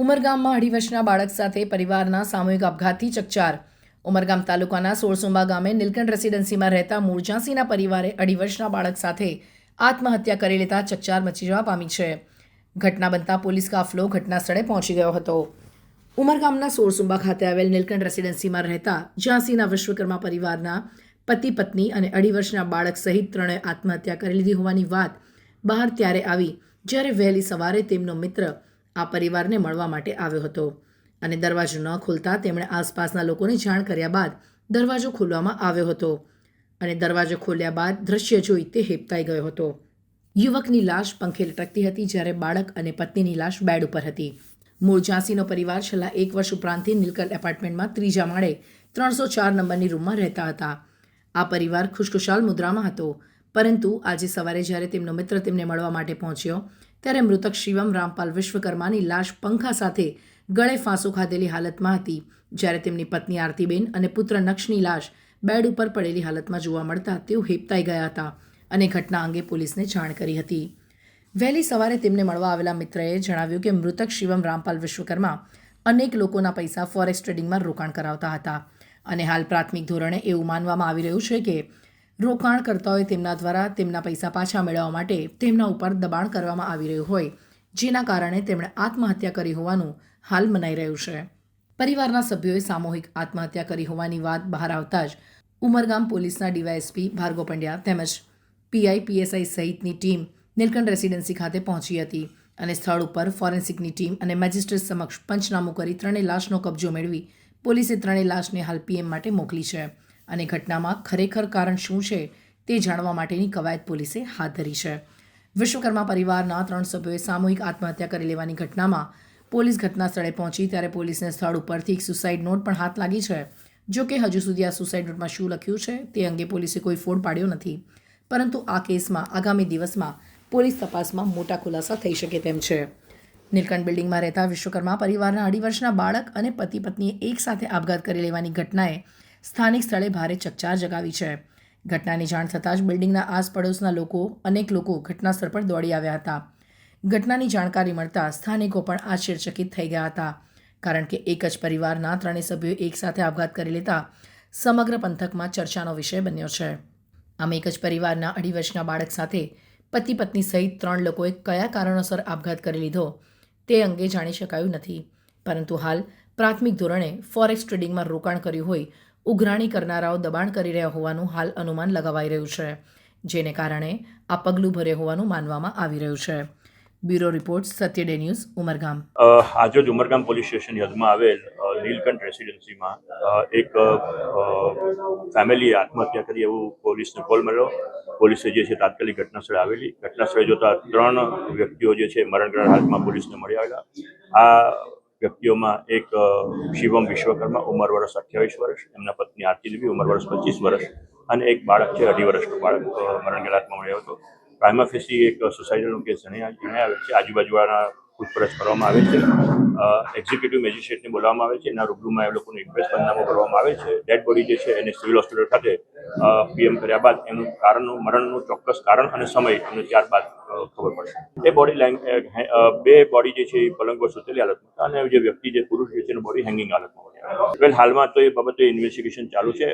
ઉમરગામમાં અઢી વર્ષના બાળક સાથે પરિવારના સામૂહિક આપઘાતથી ચકચાર. ઉમરગામ તાલુકાના સોળસુંબા ગામે નીલકંઠ રેસીડન્સીમાં રહેતા મૂળ ઝાંસીના પરિવારે અઢી વર્ષના બાળક સાથે આત્મહત્યા કરી લેતા ચકચાર મચી જવા પામી છે. ઘટના બનતા પોલીસ કાફલો ઘટના સ્થળે પહોંચી ગયો હતો. ઉમરગામના સોળસુંબા ખાતે આવેલ નીલકંઠ રેસીડન્સીમાં રહેતા ઝાંસીના વિશ્વકર્મા પરિવારના પતિ, પત્ની અને અઢી વર્ષના બાળક સહિત ત્રણેય આત્મહત્યા કરી લીધી હોવાની વાત બહાર ત્યારે આવી જ્યારે વહેલી સવારે તેમનો મિત્ર આ પરિવારને મળવા માટે આવ્યો હતો. અને દરવાજો ન ખોલતા તેમણે આસપાસના લોકોને જાણ કર્યા બાદ દરવાજો ખોલવામાં આવ્યો હતો. અને દરવાજો ખોલ્યા બાદ દ્રશ્ય જોઈ તે હેપતાઈ ગયો હતો. યુવકની લાશ પંખે લટકતી હતી જ્યારે બાળક અને પત્નીની લાશ બેડ ઉપર હતી. મૂળ ઝાંસીનો પરિવાર છેલ્લા એક વર્ષ ઉપરાંતથી નીલકંઠ એપાર્ટમેન્ટમાં ત્રીજા માળે ત્રણસો ચાર નંબરની રૂમમાં રહેતા હતા. આ પરિવાર ખુશખુશાલ મુદ્રામાં હતો. પરંતુ આજે સવારે જ્યારે તેમનો મિત્ર તેમને મળવા માટે પહોંચ્યો ત્યારે મૃતક શિવમ રામપાલ વિશ્વકર્માની લાશ પંખા સાથે ગળે ફાંસો ખાધેલી હાલતમાં હતી, જ્યારે તેમની પત્ની આરતીબેન અને પુત્ર નક્ષની લાશ બેડ ઉપર પડેલી હાલતમાં જોવા મળતા તેઓ હેપતાઈ ગયા હતા અને ઘટના અંગે પોલીસને જાણ કરી હતી. વહેલી સવારે તેમને મળવા આવેલા મિત્રએ જણાવ્યું કે મૃતક શિવમ રામપાલ વિશ્વકર્મા અનેક લોકોના પૈસા ફોરેક્સ ટ્રેડિંગમાં રોકાણ કરાવતા હતા અને હાલ પ્રાથમિક ધોરણે એવું માનવામાં આવી રહ્યું છે કે રોકાણકર્તાઓએ તેમના દ્વારા તેમના પૈસા પાછા મેળવવા માટે તેમના ઉપર દબાણ કરવામાં આવી રહ્યું હોય, જેના કારણે તેમણે આત્મહત્યા કરી હોવાનું હાલ મનાઈ રહ્યું છે. પરિવારના સભ્યોએ સામૂહિક આત્મહત્યા કરી હોવાની વાત બહાર આવતા જ ઉમરગામ પોલીસના ડીવાયએસપી ભાર્ગવ પંડ્યા તેમજ પીઆઈ, પીએસઆઈ સહિતની ટીમ નીલકંઠ રેસીડેન્સી ખાતે પહોંચી હતી અને સ્થળ ઉપર ફોરેન્સિકની ટીમ અને મેજિસ્ટ્રેટ સમક્ષ પંચનામું કરી ત્રણેય લાશનો કબજો મેળવી પોલીસે ત્રણેય લાશને હાલ પીએમ માટે મોકલી છે. અને ઘટનામાં ખરેખર કારણ શું છે તે જાણવા માટેની કવાયત પોલીસે હાથ ધરી છે. વિશ્વકર્મા પરિવારના ત્રણ સભ્યોએ સામૂહિક આત્મહત્યા કરી લેવાની ઘટનામાં પોલીસ ઘટના સ્થળે પહોંચી ત્યારે પોલીસને સ્થળ ઉપરથી એક સુસાઇડ નોટ પણ હાથ લાગી છે. જો કે હજુ સુધી આ સુસાઇડ નોટમાં શું લખ્યું છે તે અંગે પોલીસે કોઈ ફોડ પાડ્યો નથી. પરંતુ આ કેસમાં આગામી દિવસમાં પોલીસ તપાસમાં મોટા ખુલાસા થઈ શકે તેમ છે. નીલકંઠ બિલ્ડિંગમાં રહેતા વિશ્વકર્મા પરિવારના અઢી વર્ષના બાળક અને પતિ પત્નીએ એક સાથે આપઘાત કરી લેવાની ઘટનાએ સ્થાનિક સ્થળે ભારે ચકચાર જગાવી છે. ઘટનાની જાણ થતાં જ બિલ્ડિંગના આસપડોશના લોકો, અનેક લોકો ઘટનાસ્થળ પર દોડી આવ્યા હતા. ઘટનાની જાણકારી મળતા સ્થાનિકો પણ આશ્ચર્યચકિત થઈ ગયા હતા, કારણ કે એક જ પરિવારના ત્રણેય સભ્યોએ એકસાથે આપઘાત કરી લેતા સમગ્ર પંથકમાં ચર્ચાનો વિષય બન્યો છે. આમ એક જ પરિવારના અઢી વર્ષના બાળક સાથે પતિ પત્ની સહિત ત્રણ લોકોએ કયા કારણોસર આપઘાત કરી લીધો તે અંગે જાણી શકાયું નથી. પરંતુ હાલ પ્રાથમિક ધોરણે ફોરેક્સ ટ્રેડિંગમાં રોકાણ કર્યું હોય ઉઘરાણી કરનારાઓ દબાણ કરી રહ્યા હોવાનું હાલ અનુમાન લગાવાઈ રહ્યું છે, જેને કારણે આ પગલું ભરે હોવાનું માનવામાં આવી રહ્યું છે. Bureau report Satya day news, Umargam. આજરોજ ઉમરગામ પોલીસ સ્ટેશન યદમાં આવેલ નીલકંઠ રેસિડેન્સીમાં એક ફેમિલીએ આત્મહત્યા કરી એવું પોલીસને કોલ મળ્યો. પોલીસે જે છે તાત્કાલિક ઘટના સ્થળે આવેલી. ઘટનાસ્થળે જોતા ત્રણ વ્યક્તિઓ જે છે મરણગ્રહ હાથમાં પોલીસને મળી આવેલા. આ વ્યક્તિઓમાં એક શિવમ વિશ્વકર્મા, ઉંમર વર્ષ અઠ્યાવીસ વર્ષ, એમના પત્ની આરતી દેવી ઉંમર વર્ષ પચીસ વર્ષ અને એક બાળક છે, અઢી વર્ષનું બાળક મરણ મરણગ્રસ્ત મળ્યો હતો પ્રાઇમા ફેસી એક સોસાયટીનો કેસ જણાય જણાવે છે. આજુબાજુવાળા પૂછપરછ કરવામાં આવે છે. એક્ઝિક્યુટિવ મેજિસ્ટ્રેટને બોલાવવામાં આવે છે. એના રૂબરૂમાં એ લોકોનું ઇન્ક્વેસ્ટ પંચનામું કરવામાં આવે છે. ડેડ બોડી જે છે એને સિવિલ હોસ્પિટલ ખાતે પીએમ કર્યા બાદ એનું કારણનું, મરણનું ચોક્કસ કારણ અને સમય અને ત્યારબાદ ખબર પડશે. એ બોડી બે બોડી જે છે એ પલંગ પર સુતેલી હાલતમાં અને જે વ્યક્તિ જે પુરુષ છે એનું બોડી હેંગિંગ હાલતમાં વેલ હાલમાં તો એ બાબતે ઇન્વેસ્ટિગેશન ચાલુ છે.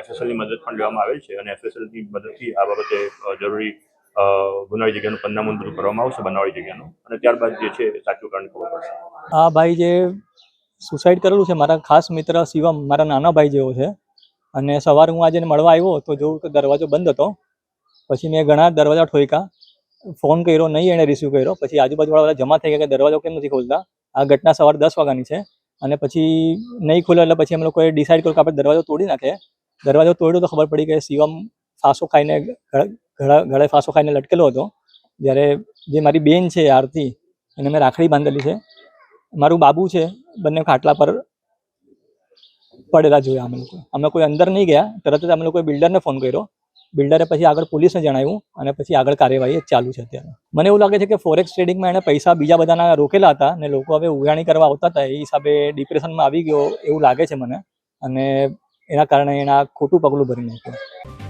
એફએસએલની મદદ પણ લેવામાં આવેલ છે અને એફએસએલની મદદથી આ બાબતે જરૂરી ગુનાની જગ્યાનું પંદામું બધું કરવામાં આવશે, બનાવી જગ્યાનું. અને ત્યારબાદ જે છે, સાચું કારણ ખબર પડશે. આ ભાઈ જે સુસાઇડ કરેલું છે, મારા ખાસ મિત્ર શિવમ, મારા નાના ભાઈ જેવો છે. અને સવારે હું આજે મળવા આવ્યો તો જોઉં તો દરવાજો બંધ હતો. પછી મેં ઘણા દરવાજા ઠોકા ફોન કર્યો નહીં એણે રિસીવ કર્યો. પછી આજુબાજુવાળા જમા થઈ ગયા કે દરવાજો કેમ નથી ખોલતા? આ ઘટના સવારે દસ વાગ્યાની છે. અને પછી નહીં ખુલ્યો એટલે પછી અમે લોકોએ ડિસાઇડ કર્યું કે આપણે દરવાજો તોડી નાખીએ દરવાજો તોડ્યો તો ખબર પડી કે શિવમ ફાંસો ખાઈને ગળા- ગળા ફાંસો ખાઈને લટકેલો હતો. જ્યારે જે મારી બેન છે, આરતી એને મેં રાખડી બાંધેલી છે. મારું બાબુ છે, બંને ખાટલા પર પડેલા જોયા અમે લોકો. અમે કોઈ અંદર નહીં ગયા. તરત જ અમે લોકોએ બિલ્ડરને ફોન કર્યો. બિલ્ડરે પછી આગળ પોલીસને જણાવ્યું અને પછી આગળ કાર્યવાહી ચાલુ છે અત્યારે. મને એવું લાગે છે કે ફોરેક્સ ટ્રેડિંગમાં એણે પૈસા બીજા બધાના રોકેલા હતા અને લોકો હવે ઉઘરાણી કરવા આવતા હતા. એ હિસાબે ડિપ્રેશનમાં આવી ગયો એવું લાગે છે મને. અને એના કારણે એના ખોટું પગલું ભરી નાખ્યું.